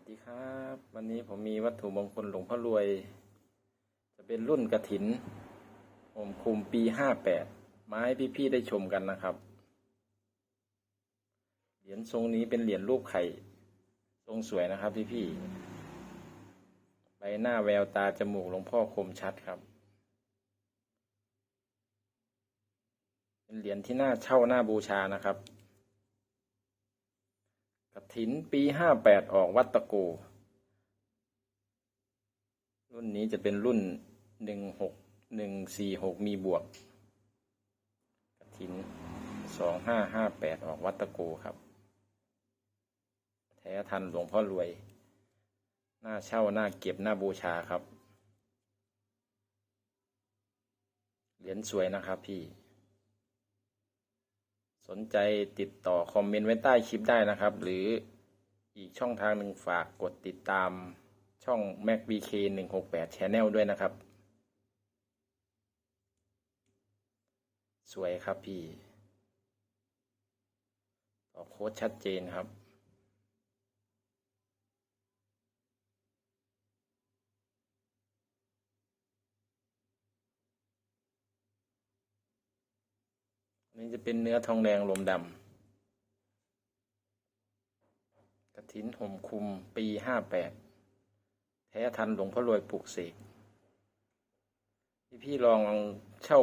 วัสดีครับ วันนี้ผมมีวัตถุมงคลหลวงพ่อรวย จะเป็นรุ่นกระถินผมคุมปีห้าแปดมาให้พี่ๆได้ชมกันนะครับ เหรียญทรงนี้เป็นเหรียญรูปไข่ ทรงสวยนะครับพี่ๆใบหน้าแววตาจมูกหลวงพ่อคมชัดครับ เป็นเหรียญที่น่าเช่าน่าบูชานะครับ กฐินปีห้าแปดออกวัตะโก รุ่นนี้จะเป็นรุ่นหนึ่งหกหนึ่งสี่หกมีบวกกฐินสองห้าห้าแปดออกวัตะโกครับ แท้ทันหลวงพ่อรวย หน้าเช่าหน้าเก็บหน้าบูชาครับ เหรียญสวยนะครับพี่ สนใจติดต่อคอมเมนต์ไว้ใต้คลิปได้นะครับ หรืออีกช่องทางหนึ่งฝากกดติดตามช่อง MacBK 168 Channel ด้วยนะครับ สวยครับพี่ ตอบโค้ดชัดเจนครับ นนี้จะเป็นเนื้อทองแดงลมดำกระถินห่มคุมปีห้าแปดแท้ทันหลวงพ่อรวยปลูกเสกพี่ๆลองเช่า